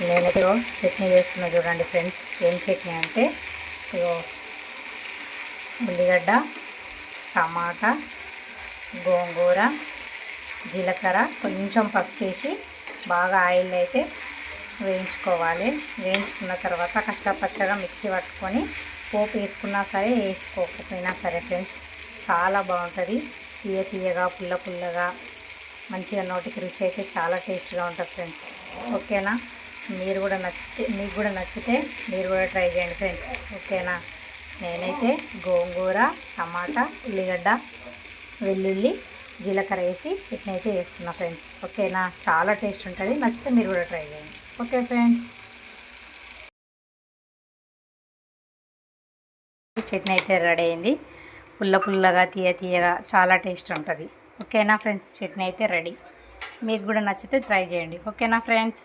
నేను ఇప్పుడు చట్నీ చేస్తున్నా చూడండి ఫ్రెండ్స్. ఏం చట్నీ అంటే ఇగో ఉల్లిగడ్డ టమాటా గోంగూర జీలకర్ర కొంచెం పసుపు వేసి బాగా ఆయిల్ అయితే వేయించుకోవాలి. వేయించుకున్న తర్వాత కచ్చా పచ్చగా మిక్సీ పట్టుకొని పోపు వేసుకున్నా సరే వేసుకోకపోయినా సరే ఫ్రెండ్స్ చాలా బాగుంటుంది. తీయ తీయగా పుల్ల పుల్లగా మంచిగా నోటికి రుచి అయితే చాలా టేస్ట్గా ఉంటుంది ఫ్రెండ్స్. ఓకేనా? మీరు కూడా నచ్చితే మీకు కూడా నచ్చితే మీరు కూడా ట్రై చేయండి ఫ్రెండ్స్. ఓకేనా? నేనైతే గోంగూర టమాటా ఉల్లిగడ్డ వెల్లుల్లి జీలకర్ర వేసి చట్నీ అయితే వేస్తున్నా ఫ్రెండ్స్. ఓకేనా? చాలా టేస్ట్ ఉంటుంది. నచ్చితే మీరు కూడా ట్రై చేయండి. Okay friends. చట్నీ అయితే రెడీ అయింది. పుల్ల పుల్లగా తీయ తీయగా చాలా టేస్ట్ ఉంటుంది. ఓకేనా ఫ్రెండ్స్? చట్నీ అయితే రెడీ. మీకు కూడా నచ్చితే ట్రై చేయండి. ఓకేనా ఫ్రెండ్స్?